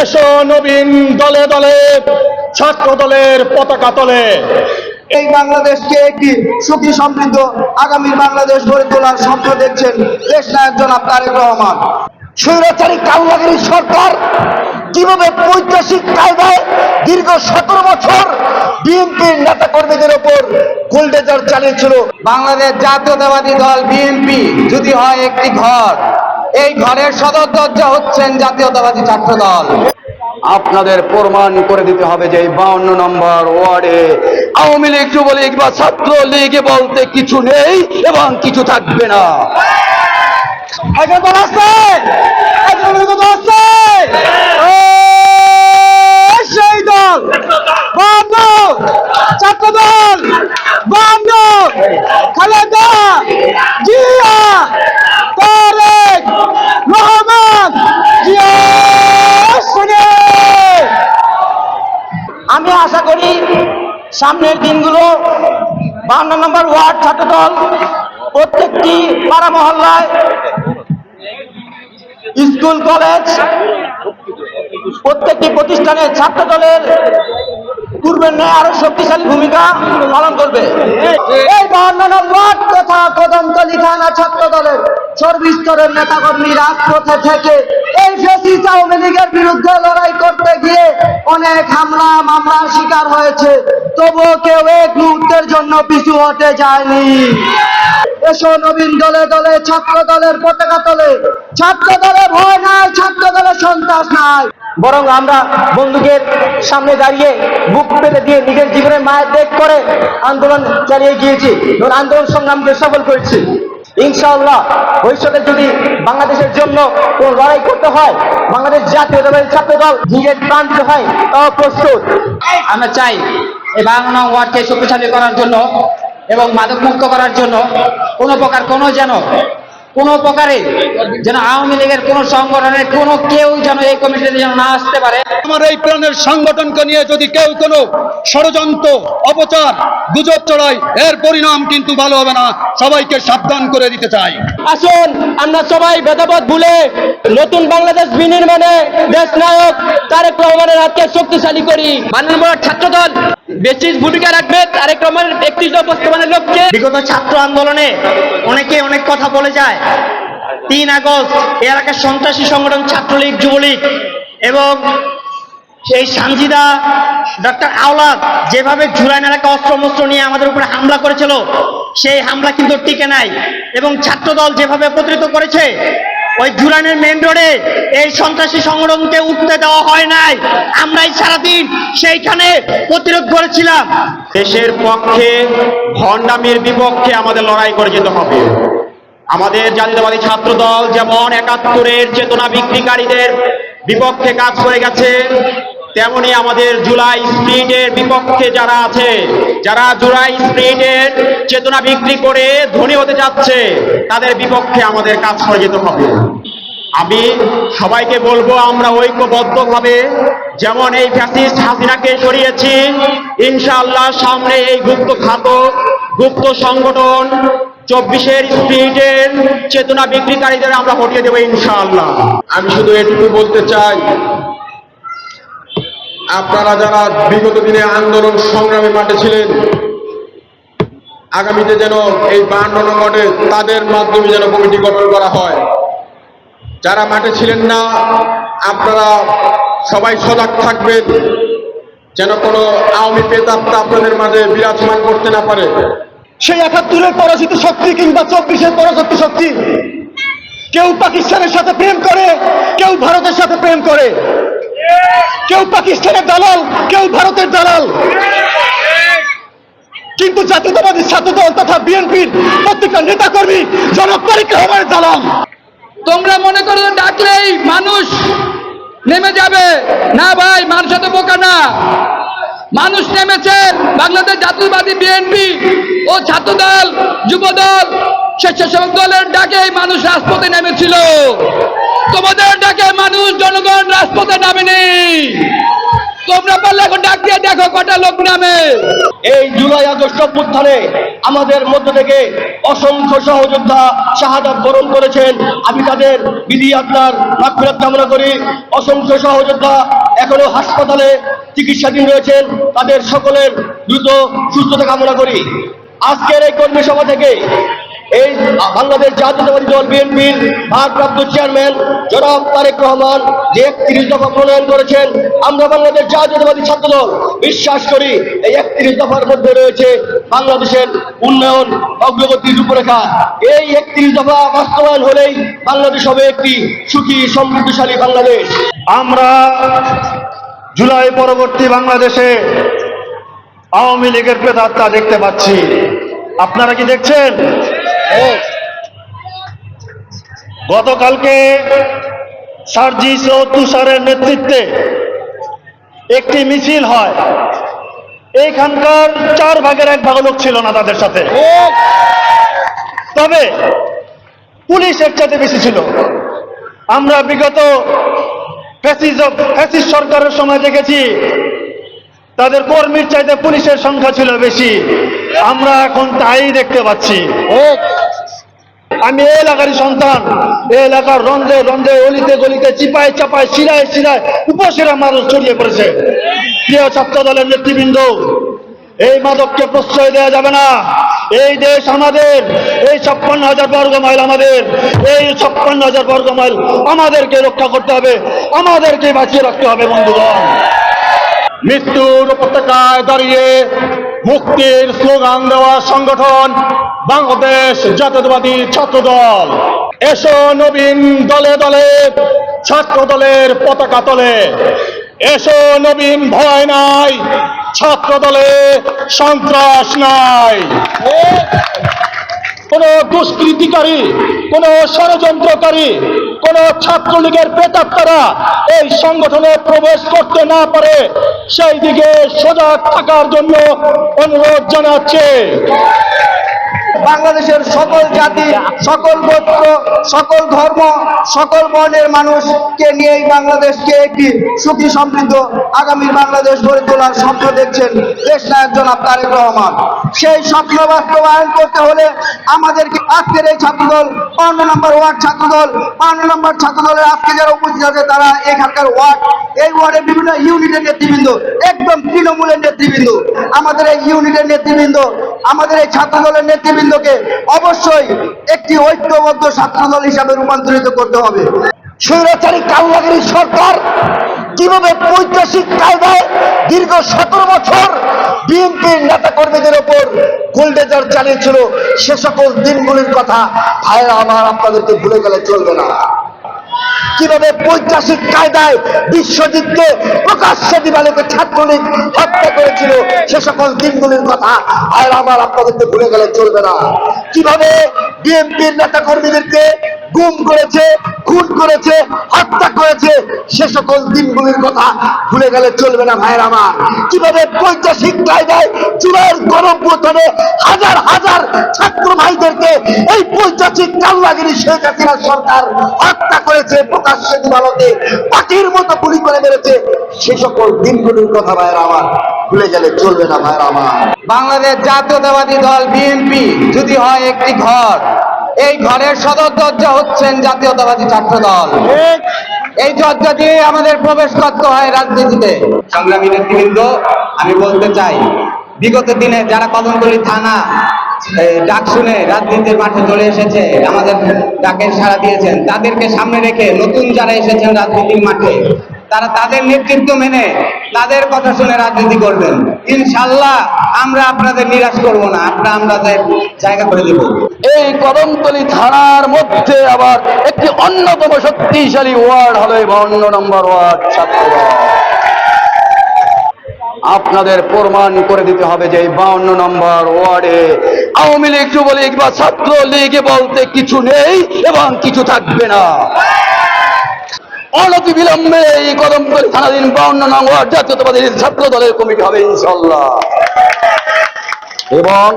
এসো নবীন দলে দলে ছাত্র দলের পতাকা তলে। এই বাংলাদেশকে একটি সুখী সমৃদ্ধ আগামী বাংলাদেশ গড়ে তোলার স্বপ্ন দেখছেন দেশ নায়ক জনাব তারেক রহমান। স্বৈরাচারী কাউলাগিরি সরকার কীভাবে পৈত্রাসিক কায়দায় দীর্ঘ সতেরো বছর বিএনপির নেতা কর্মীদের ওপর গোল্ডেজার চালিয়েছিল। বাংলাদেশ জাতীয়তাবাদী দল বিএনপি যদি হয় একটি ঘর। এই ঘরের সদর দরজা হচ্ছেন জাতীয়তাবাদী ছাত্র দল আপনাদের প্রমাণ করে দিতে হবে যে এই বাউন্ন নম্বর ওয়ার্ডে আওয়ামী লীগ যুবলীগ বা ছাত্র লীগ বলতে কিছু নেই এবং কিছু থাকবে না। আছে আছে সেই দল বন্ধ ছাত্র দল বন্ধ খালেদা জিয়া তারেক রহমান জিয়া শুনে আমি আশা করি সামনের দিনগুলো বান্ন নম্বর ওয়ার্ড ছাত্র দল প্রত্যেকটি পাড়া মহল্লায় স্কুল, কলেজ, প্রত্যেকটি প্রতিষ্ঠানে ছাত্র দলের পূর্বের ন্যায় আরও শক্তিশালী ভূমিকা পালন করবে। এই থানা ছাত্র দলের সর্বস্তরের নেতাকর্মী রাজপথে থেকে এই ফেসিস আওয়ামী লীগের বিরুদ্ধে লড়াই করতে গিয়ে অনেক হামলা, মামলার শিকার হয়েছে। তবুও কেউ এক মুহূর্তের জন্য পিছু হতে যায়নি। এসো নবীন দলে দলে, ছাত্র দলের পতাকা তলে। ছাত্র দলে ভয় নাই, ছাত্র দলে সন্ত্রাস নাই। বরং আমরা বন্দুকের সামনে দাঁড়িয়ে বুক পেতে দিয়ে নিজের জীবনে মায়ের দেখ করে আন্দোলন চালিয়ে গিয়েছি এবং আন্দোলন সংগ্রামকে সফল করেছি। ইনশাআল্লাহ ভবিষ্যতে যদি বাংলাদেশের জন্য কোন লড়াই করতে হয়, বাংলাদেশ জাতীয়তাবাদী ছাত্র দল নিজের প্রাণ দিতে হয়, তাও প্রস্তুত। আমরা চাই এই বাংলা ওয়ার্ডকে শক্তিশালী করার জন্য এবং মাদক মুক্ত করার জন্য কোনো প্রকার কোনো যেন কোনো প্রকারে যেন আওয়ামী লীগের কোনো সংগঠনের কোনো কেউ যেন এই কমিটিতে যেন না আসতে পারে। আমার এই প্রাণের সংগঠনকে নিয়ে যদি কেউ কোনো ষড়যন্ত্র অপচার গুজব চড়ায় এর পরিণাম কিন্তু ভালো হবে না। সবাইকে সাবধান করে দিতে চাই। আসুন আমরা সবাই ভেদাভেদ ভুলে নতুন বাংলাদেশ বিনির্মাণে দেশ নায়ক তারেক রহমানের হাতকে শক্তিশালী করি। বানানোর ছাত্র দল বেশি ভূমিকা রাখবে তারেক রহমানের একত্রিশ বাস্তবায়নের লক্ষ্যে। বিগত ছাত্র আন্দোলনে অনেকে অনেক কথা বলে যায়। তিন আগস্ট এলাকার সন্ত্রাসী সংগঠন ছাত্রলীগ, যুবলীগ এবং সেই সানজিদা, ডক্টর আওলাদ যেভাবে জুলাইন এলাকা অস্ত্রমস্ত্র নিয়ে আমাদের উপরে হামলা করেছিল, সেই হামলা কিন্তু টিকে নাই। এবং ছাত্রদল যেভাবে প্রতিরিত করেছে ওই জুলাইনের মেন রোডে এই সন্ত্রাসী সংগঠনকে উঠতে দেওয়া হয় নাই। আমরাই সারাদিন সেইখানে প্রতিরোধ করেছিলাম। দেশের পক্ষে ভণ্ডামির বিপক্ষে আমাদের লড়াই করে যেতে হবে। আমাদের জাতীয়তাবাদী ছাত্র দল যেমন একাত্তরের চেতনা বিক্রিকারীদের বিপক্ষে কাজ করে গেছে, তেমনি আমাদের জুলাই স্প্রিটের বিপক্ষে যারা আছে, যারা জুলাই স্প্রিটের চেতনা বিক্রি করে ধনী হতে যাচ্ছে, তাদের বিপক্ষে আমাদের কাজ করে যেতে হবে। আমি সবাইকে বলব, আমরা ঐক্যবদ্ধভাবে যেমন এই ফ্যাসিস্ট হাসিনাকে সরিয়েছি, ইনশাআল্লাহ সামনে এই গুপ্ত খাতক গুপ্ত সংগঠন চব্বিশের স্পিরিটের চেতনা বিক্রিকারীদের আমরা হটিয়ে দেবো ইনশাআল্লাহ। আমি শুধু এটুকু বলতে চাই, আপনারা যারা বিগত দিনে আন্দোলন সংগ্রামে মাঠে ছিলেন, আগামীতে যেন এই বান্ন নম্বরে তাদের মাধ্যমে যেন কমিটি গঠন করা হয়। যারা মাঠে ছিলেন না, আপনারা সবাই সজাগ থাকবেন, যেন কোনো আওয়ামী পেতাত্তা আপনাদের মাঝে বিরাজমান করতে না পারে। সেই একাত্তরের পরাজিত শক্তি কিংবা চব্বিশের পরাজিত শক্তি, কেউ পাকিস্তানের সাথে প্রেম করে, কেউ ভারতের সাথে প্রেম করে। কেউ পাকিস্তানের দালাল, কেউ ভারতের দালাল। কিন্তু জাতীয়তাবাদী ছাত্র দল তথা বিএনপির প্রত্যেকটা নেতাকর্মী জনক তারিক দালাল। করো ডাকলেই মানুষ নেমে যাবে। না ভাই মানুষ এত বোকা না। মানুষ নেমেছে বাংলাদেশ জাতীয়বাদী বিএনপি ও ছাত্রদল, যুবদল স্বেচ্ছাসেবক দলের ডাকে মানুষ রাজপথে নেমেছিল। তোমাদের ডাকে মানুষ, জনগণ রাজপথে নামেনি। তোমরা পারলে এখন ডাক দিয়ে দেখো জুলাই আগস্ট অভ্যুত্থানে আমাদের মধ্য থেকে অসংখ্য সহযোদ্ধা শাহাদাত বরণ করেছেন। আমি তাদের বিধি আপনার মাগফিরাত কামনা করি। অসংখ্য সহযোদ্ধা এখনও হাসপাতালে চিকিৎসাধীন রয়েছেন। তাদের সকলের দ্রুত সুস্থতা কামনা করি। আজকের এই কর্মী সভা থেকে এই বাংলাদেশ জাতীয়তাবাদী দল বিএনপির ভারপ্রাপ্ত চেয়ারম্যান জনাব তারেক রহমান যে একত্রিশ দফা প্রণয়ন করেছেন, আমরা বাংলাদেশ জাতীয়তাবাদী ছাত্র দল বিশ্বাস করি এই একত্রিশ দফার মধ্যে রয়েছে বাংলাদেশের উন্নয়ন, অগ্রগতির রূপরেখা। এই একত্রিশ দফা বাস্তবায়ন হলেই বাংলাদেশ হবে একটি সুখী, সমৃদ্ধশালী বাংলাদেশ। আমরা জুলাই পরবর্তী বাংলাদেশে আওয়ামী লীগের প্রেতাত্মা দেখতে পাচ্ছি। আপনারা কি দেখছেন? গতকালকে সার্জিস ও তুষারের নেতৃত্বে একটি মিছিল হয়। এইখানকার চার ভাগের এক ভাগ লোক ছিল না তাদের সাথে। তবে পুলিশ এর চাইতে বেশি ছিল। আমরা বিগত ফ্যাসিস্ট সরকারের সময় দেখেছি, তাদের কর্মীর চাইতে পুলিশের সংখ্যা ছিল বেশি। আমরা এখন তাই দেখতে পাচ্ছি। আমি এই এলাকারই সন্তান। এই এলাকার রন্ধে রন্ধে অলিতে গলিতে চিপায় চাপায় শিরায় শিরায় উপসেরা মানুষ ছড়িয়ে পড়েছে। প্রিয় ছাত্র দলের নেতৃবৃন্দ, এই মাদককে প্রশ্রয় দেওয়া যাবে না। এই দেশ আমাদের, এই ছাপ্পান্ন হাজার বর্গ মাইল আমাদের, এই ছাপ্পান্ন হাজার বর্গ মাইল আমাদেরকে রক্ষা করতে হবে, আমাদেরকে বাঁচিয়ে রাখতে হবে, বন্ধুগণ। মৃত্যুর উপত্যকায় দাঁড়িয়ে মুক্তির স্লোগান দেওয়া সংগঠন বাংলাদেশ জাতীয়তাবাদী ছাত্র দল এসো নবীন দলে দলে ছাত্র দলের পতাকা তলে। এসো নবীন ভয় নাই ছাত্র দলে সন্ত্রাস নাই। কোন দুষ্কৃতিকারী, কোন ষড়যন্ত্রকারী, কোন ছাত্রলীগের প্রেতাত্মারা এই সংগঠনে প্রবেশ করতে না পারে, সেই দিকে সজাগ থাকার জন্য অনুরোধ জানাচ্ছে। বাংলাদেশের সকল জাতি, সকল গোত্র, সকল ধর্ম, সকল বর্ণের মানুষকে নিয়েই বাংলাদেশকে একটি সুখী সমৃদ্ধ আগামী বাংলাদেশ গড়ে তোলার স্বপ্ন দেখছেন দেশ নায়ক জনাব তারেক রহমান। সেই স্বপ্ন বাস্তবায়ন করতে হলে আমাদেরকে আজকের এই ছাত্রদল পান্ন নম্বর ওয়ার্ড ছাত্রদল পান্ন নম্বর ছাত্রদলের আজকে যারা উপস্থিত আছে তারা এখানকার ওয়ার্ড, এই ওয়ার্ডের বিভিন্ন ইউনিটের নেতৃবৃন্দ, একদম তৃণমূলের নেতৃবৃন্দ। আমাদের এই ইউনিটের নেতৃবৃন্দ আমাদের এই ছাত্রদলের নেতৃবৃন্দকে অবশ্যই একটি ঐক্যবদ্ধ ছাত্রদল হিসাবে রূপান্তরিত করতে হবে। স্বৈরাচারী কাল্লাগিরি সরকার কীভাবে পৈত্রাসিক কায়দায় দীর্ঘ সতেরো বছর বিএনপির নেতা কর্মীদের ওপর গোল্ডেজার চালিয়েছিল, সে সকল দিনগুলির কথা ভাইরা আমার আপনাদেরকে ভুলে গেলে চলবে না। কীভাবে পৈত্রাসিক কায়দায় বিশ্বজিৎকে প্রকাশ্যে দিবালোকে ছাত্রলীগ হত্যা করেছিল সে সকল দিনগুলির কথা আর আমার আপনাদেরকে ভুলে গেলে চলবে না। কীভাবে বিএনপির নেতা কর্মীদেরকে গুম করেছে, খুন করেছে, হত্যা করেছে, সে সকল দিনগুলির কথা ভুলে গেলে চলবে না ভাইয়ের আমার। কীভাবে পৈত্রাসিক কায়দায় চুলের গণপ্রথমে হাজার হাজার ছাত্র ভাইদেরকে এই পৈত্রাসিক কাল্লাগিরি শেখ হাসিনা সরকার হত্যা করেছে প্রকাশ্যে মতো গুলি করে মেরেছে। সে সকল দিনগুলির কথা ভাইয়ের আমার ভুলে গেলে চলবে না ভাইয়ের আমার। বাংলাদেশ জাতীয়তাবাদী দল বিএনপি যদি হয় একটি ঘর। এই ঘরের সদর দরজা হচ্ছেন জাতীয়তাবাদী ছাত্র দল। এই দরজা দিয়ে আমাদের প্রবেশ করতে হয় রাজনীতিতে। সংগ্রামী নেতৃবৃন্দ আমি বলতে চাই বিগত দিনে যারা কদমতলী থানা ডাক শুনে রাজনীতির মাঠে চলে এসেছে, আমাদের ডাকের সাড়া দিয়েছেন, তাদেরকে সামনে রেখে নতুন যারা এসেছেন রাজনীতির মাঠে, তারা তাদের নেতৃত্ব মেনে তাদের কথা শুনে রাজনীতি করবেন। ইনশাল্লাহ আমরা আপনাদের নিরাশ করব না, আমরা আমাদের জায়গা করে দেব। এই কদমতলি থানার মধ্যে আবার একটি অন্যতম শক্তিশালী ওয়ার্ড হবে বাউন্ন নম্বর ওয়ার্ড, ছাত্রদল। আপনাদের প্রমাণ করে দিতে হবে যে এই বাউন্ন নম্বর ওয়ার্ডে আওয়ামী লীগ, যুবলীগ বা ছাত্র লীগ বলতে কিছু নেই এবং কিছু থাকবে না। অনতি বিলম্বে এই কদমতলী থানাধীন বাউন্ন নং ওয়ার্ড জাতীয়তাবাদী ছাত্র দলের কমিটি হবে ইনশাল্লাহ এবং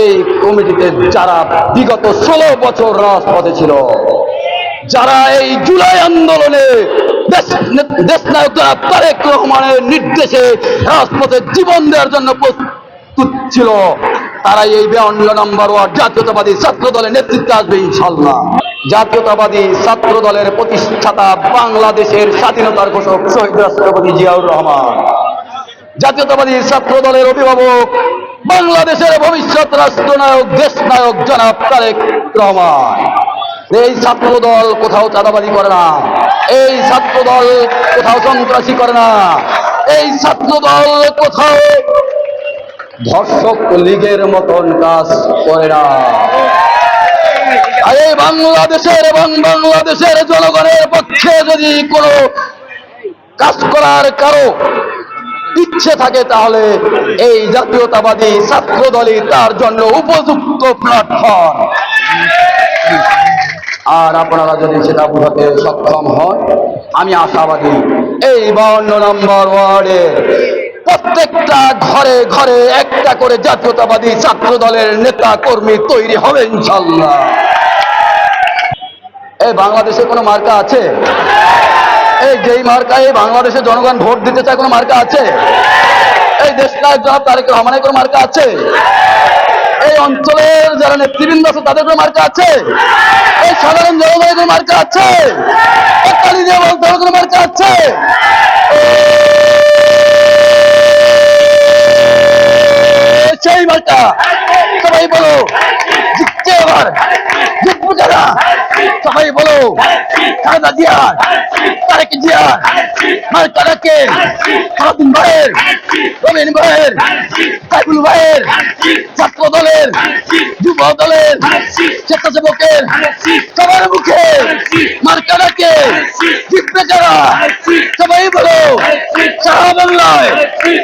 এই কমিটিতে যারা বিগত ষোলো বছর রাজপথে ছিল, যারা এই জুলাই আন্দোলনে তারেক রহমানের নির্দেশে রাজপথে জীবন দেওয়ার জন্য প্রস্তুত ছিল। তারাই এই বেআন্ন নম্বর ওয়ার্ড জাতীয়তাবাদী ছাত্র দলের নেতৃত্বে আসবে ইনশাল্লাহ জাতীয়তাবাদী ছাত্র দলের প্রতিষ্ঠাতা বাংলাদেশের স্বাধীনতার ঘোষক শহীদ রাষ্ট্রপতি জিয়াউর রহমান। জাতীয়তাবাদী ছাত্র দলের অভিভাবক, বাংলাদেশের ভবিষ্যৎ রাষ্ট্রনায়ক দেশ নায়ক জনাব তারেক রহমান। এই ছাত্র দল কোথাও চাঁদাবাজি করে না। এই ছাত্র দল কোথাও সন্ত্রাসী করে না। এই ছাত্র দল কোথাও ধর্ষক লীগের মতন কাজ করে না। আর এই বাংলাদেশের এবং বাংলাদেশের জনগণের পক্ষে যদি কোনো কাজ করার কারও ইচ্ছে থাকে, তাহলে এই জাতীয়তাবাদী ছাত্র দলই তার জন্য উপযুক্ত প্ল্যাটফর্ম আর আপনারা যদি সেটা বুঝাতে সক্ষম হন, আমি আশাবাদী। এই বাউন্ন নম্বর ওয়ার্ডের প্রত্যেকটা ঘরে ঘরে একটা করে জাতীয়তাবাদী ছাত্র দলের নেতা কর্মী তৈরি হবে, ইনশাল্লাহ। এই বাংলাদেশে কোনো মার্কা আছে? এই যেই মার্কায় এই বাংলাদেশের জনগণ ভোট দিতে চায় কোনো মার্কা আছে? এই দেশটা জনাব তারেক রহমানের কোনো মার্কা আছে? এই অঞ্চলের যারা নেতৃবৃন্দ আছে তাদের কোনো মার্কা আছে। এই সাধারণ জনগণের মার্কা আছে। দিয়ে বলতে কোনো মার্কা আছে। সেই মার্কা সবাই বলো, জিতছে এবার। জিতবো যারা, সবাই বলো খালেদা জিয়া তারেক জিয়া মার্কাটাকে খালাদিন ভাইয়ের রবিন ভাইয়ের, সাইফুল ভাইয়ের, ছাত্র দলের, যুব দলের, স্বেচ্ছাসেবকের, সবার মুখে মার্কাটাকে জিতবে যারা। সবাই বলো, সারা বাংলায়